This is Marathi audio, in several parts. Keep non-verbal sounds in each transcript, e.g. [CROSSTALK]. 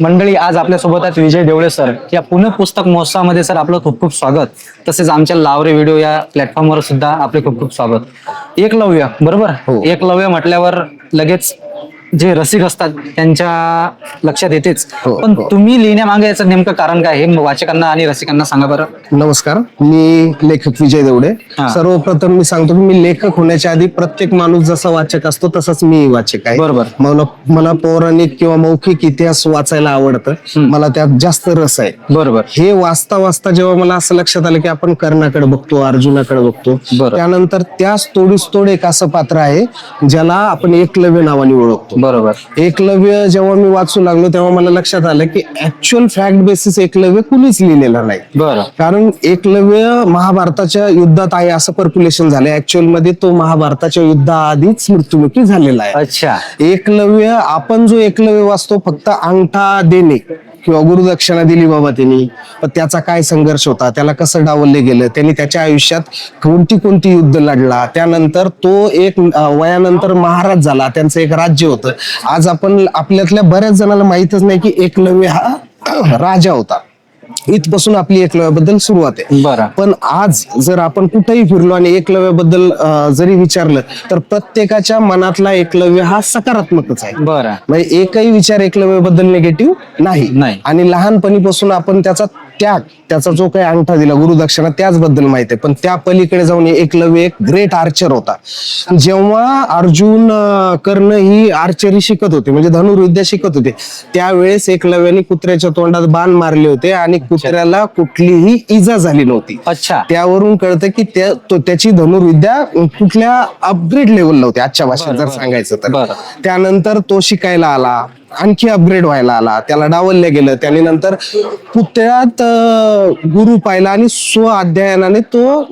मंडळी आज आपल्यासोबत आहेत विजय देवळे सर. या पुणे पुस्तक महोत्सवामध्ये सर आपलं खूप खूप स्वागत. तसेच आमच्या लावरे व्हिडिओ या प्लॅटफॉर्मवर सुद्धा आपले खूप खूप स्वागत. एकलव्य बरोबर? एकलव्य म्हटल्यावर लगेच जे रसिक असतात त्यांच्या लक्षात येतेच. पण तुम्ही लिहिण्यामागे याचं नेमकं कारण काय हे वाचकांना आणि रसिकांना सांगा बरं. नमस्कार. मी लेखक विजय देवडे. हा. सर्वप्रथम मी सांगतो की मी लेखक होण्याच्या आधी प्रत्येक माणूस जसा वाचक असतो तसाच मी वाचक आहे. बरोबर. मला मला पौराणिक किंवा मौखिक इतिहास वाचायला आवडतं. मला त्यात जास्त रस आहे. बरोबर. हे वाचता वाचता जेव्हा मला असं लक्षात आलं की आपण कर्णाकडे बघतो अर्जुनाकडे बघतो बरं. त्यानंतर त्याच तोडीस तोड एक असं पात्र आहे ज्याला आपण एकलव्य नावाने ओळखतो. बरोबर. एकलव्य जेव्हा मी वाचू लागलो तेव्हा मला लक्षात आलं की ऍक्च्युअल फॅक्ट बेसिस एकलव्य कुणीच लिहिलेलं नाही. बरं. कारण एकलव्य महाभारताच्या युद्धात आहे असं पर्क्युलेशन झालंय. ऍक्च्युअलमध्ये तो महाभारताच्या युद्धाआधीच मृत्युमुखी झालेला आहे. अच्छा. एकलव्य आपण जो एकलव्य वाचतो फक्त अंगठा देणे. किंवा गुरुदक्षिणा दिली बाबा त्यांनी पण त्याचा काय संघर्ष होता? त्याला कसं डावलले गेलं? त्यांनी त्याच्या आयुष्यात कोणती कोणती युद्ध लढला? त्यानंतर तो एक वयानंतर महाराज झाला. त्यांचं एक राज्य होतं. आज आपण आपल्यातल्या बऱ्याच जणांना माहितच नाही की एकलव्य हा राजा होता. इथपासून आपली एकलव्याबद्दल सुरुवात आहे. बरं. पण आज जर आपण कुठेही फिरलो आणि एकलव्याबद्दल जरी विचारलं तर प्रत्येकाच्या मनातला एकलव्य हा सकारात्मकच आहे. बरं. म्हणजे एकही विचार एकलव्याबद्दल निगेटिव्ह नाही. नाही. आणि लहानपणीपासून आपण त्याचा त्याग त्याचा जो काही अंगठा दिला गुरुदक्षिणा त्याचबद्दल माहिती आहे. पण त्या पलीकडे जाऊन एकलव्य एक ग्रेट आर्चर होता. जेव्हा अर्जुन कर्ण ही आर्चरी शिकत होते म्हणजे धनुर्विद्या शिकत होते त्यावेळेस एकलव्याने कुत्र्याच्या तोंडात बाण मारले होते आणि कुत्र्याला कुठलीही इजा झाली नव्हती. अच्छा. त्यावरून कळतं की त्याची धनुर्विद्या कुठल्या अपग्रेड लेवलला होती आजच्या भाषेत जर सांगायचं तर. त्यानंतर तो शिकायला आला. आणखी अपग्रेड व्हायला आला. त्याला डावललं गेलं. त्याने नंतर पुतळ्यात गुरु पाहिला आणि स्व अध्ययनाने तो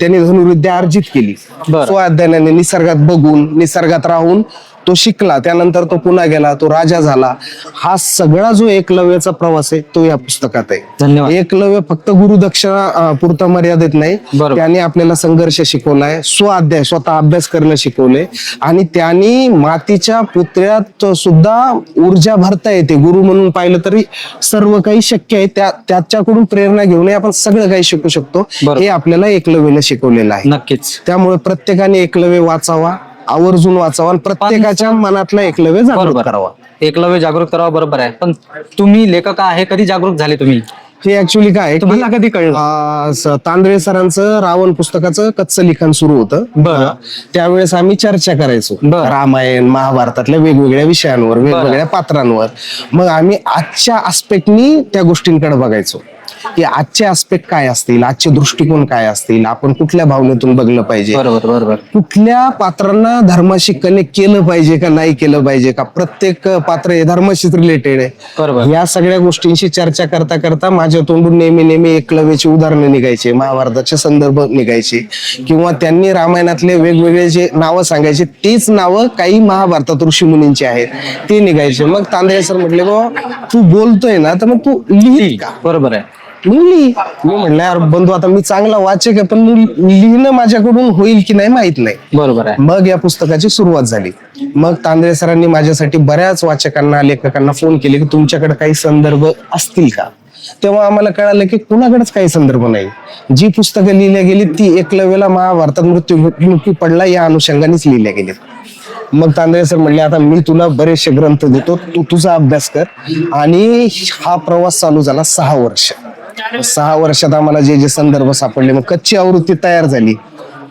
त्याने धनुर्विद्या अर्जित केली. स्व अध्ययनाने निसर्गात बघून निसर्गात राहून तो शिकला त्यानंतर तो पुन्हा गेला तो राजा झाला. हा सगळा जो एकलव्याचा प्रवास आहे तो या पुस्तकात आहे. धन्यवाद. एकलव्य फक्त गुरुदक्षिणा पुरता मर्यादित नाही. त्याने आपल्याला संघर्ष शिकवलाय स्व अध्याय स्वतः अभ्यास करणं शिकवले. आणि त्यांनी मातीच्या पुतळ्यात सुद्धा ऊर्जा भरता येते. गुरु म्हणून पाहिलं तरी सर्व काही शक्य आहे. त्या त्याच्याकडून प्रेरणा घेऊन आपण सगळं काही शिकू शकतो. हे आपल्याला एकलव्याने शिकवलेलं आहे. नक्कीच. त्यामुळे प्रत्येकाने एकलव्य वाचावा. आवर्जून वाचावा आणि प्रत्येकाच्या मनातला एकलव्य जागृत बरोबर. करावा. एकलव्य जागरूक करावा बरोबर आहे. पण तुम्ही लेखक आहे कधी जागरूक झाले तुम्ही? हे ऍक्च्युली काय आहे की, तुम्हाला कधी कळलं? अं, स- तांदळे सरांचं रावण पुस्तकाचं कच्चं लिखाण सुरू होतं. बरं. त्यावेळेस आम्ही चर्चा करायचो. बरं. रामायण महाभारतातल्या वेगवेगळ्या विषयांवर वेगवेगळ्या पात्रांवर. मग आम्ही आजच्या आस्पेक्टनी त्या गोष्टींकडे बघायचो. की आजचे आस्पेक्ट काय असतील? आजचे दृष्टिकोन काय असतील? आपण कुठल्या भावनेतून बघलं पाहिजे? बरोबर बरोबर. कुठल्या पात्रांना धर्माशी कनेक्ट केलं पाहिजे का नाही केलं पाहिजे का? प्रत्येक पात्र हे धर्माशीच रिलेटेड आहे. बरोबर. या सगळ्या गोष्टींशी चर्चा करता करता माझ्या तोंडून नेहमी नेहमी एकलव्याची उदाहरणं निघायचे महाभारताचे संदर्भ निघायचे. किंवा त्यांनी रामायणातले वेगवेगळे जे नावं सांगायचे तेच नावं काही महाभारतात ऋषीमुनींची आहेत. ते निघायचे. मग तांदळे सर म्हटले बाबा तू बोलतोय ना तर मग तू लिहित का? बरोबर आहे. मी लिही मी म्हणलं यार बंधू आता मी चांगला वाचक आहे पण मी लिहिणं माझ्याकडून होईल की नाही माहीत नाही. बरोबर आहे. मग या पुस्तकाची सुरुवात झाली. मग तांदळे सरांनी माझ्यासाठी बऱ्याच वाचकांना लेखकांना फोन केले की तुमच्याकडे काही संदर्भ असतील का? तेव्हा आम्हाला कळालं की कुणाकडेच काही संदर्भ नाही. जी पुस्तकं लिहिल्या गेली ती एकलव्याला महाभारतात मृत्यू मृत्यू पडला या अनुषंगानेच लिहिल्या गेली मग तांदळे सर म्हणले आता मी तुला बरेचसे ग्रंथ देतो तू तुझा अभ्यास कर. आणि हा प्रवास चालू झाला सहा वर्ष. सहा वर्षात आम्हाला जे जे संदर्भ सापडले मग कच्ची आवृत्ती तयार झाली.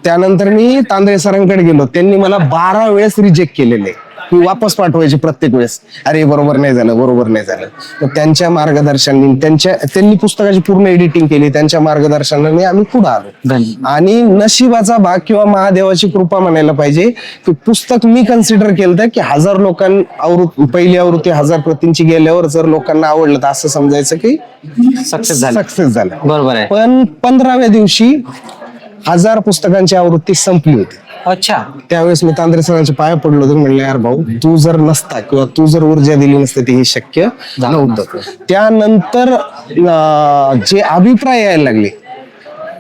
त्यानंतर मी तांदळे सरांकडे गेलो. त्यांनी मला बारा वेळेस रिजेक्ट केलेले. मी वापस पाठवायचे प्रत्येक वेळेस. अरे बरोबर नाही झालं बरोबर नाही झालं. तर त्यांच्या मार्गदर्शनाने त्यांच्या त्यांनी पुस्तकाची पूर्ण एडिटिंग केली त्यांच्या मार्गदर्शनाने आम्ही पुढे आलो. आणि नशिबाचा भाग किंवा महादेवाची कृपा म्हणायला पाहिजे की पुस्तक मी कन्सिडर केलं की हजार लोकां आवृत्ती पहिली आवृत्ती हजार प्रतींची गेल्यावर जर लोकांना आवडलं तर असं समजायचं की सक्सेस झालं. सक्सेस झालं. बरोबर आहे. पण पंधराव्या दिवशी हजार पुस्तकांची आवृत्ती संपली होती. अच्छा. त्यावेळेस मी तांत्रिक सरांच्या पाया पडलो होतो. म्हणलं यार भाऊ तू जर नसता किंवा तू जर ऊर्जा दिली नसते ती हे शक्य नव्हतं. त्यानंतर अं, जे अभिप्राय यायला लागले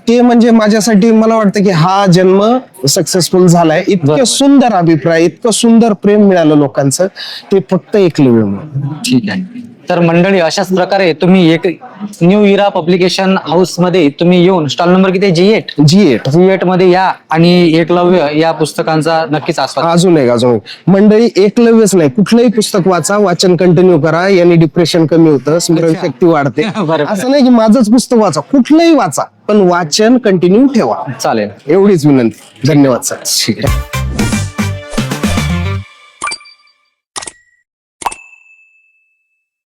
ते म्हणजे माझ्यासाठी मला वाटतं की हा जन्म सक्सेसफुल झालाय. इतके. सुंदर अभिप्राय इतकं सुंदर प्रेम मिळालं लोकांचं ते फक्त एकलव्य ठीक आहे. तर मंडळी अशाच प्रकारे तुम्ही एक न्यू इरा पब्लिकेशन हाऊसमध्ये तुम्ही येऊन स्टॉल नंबर किती जी एट जी एट जी एटमध्ये या आणि एकलव्य या पुस्तकांचा नक्कीच आस्वाद. अजून एक अजून एक. मंडळी एकलव्यच नाही. कुठलंही पुस्तक वाचा वाचन कंटिन्यू करा. याने डिप्रेशन कमी होतं स्मरणशक्ती वाढते. [LAUGHS] असं नाही की माझंच पुस्तक वाचा. कुठलंही वाचा. पण वाचन कंटिन्यू ठेवा. चालेल. एवढीच विनंती. धन्यवाद सर. ठीक आहे.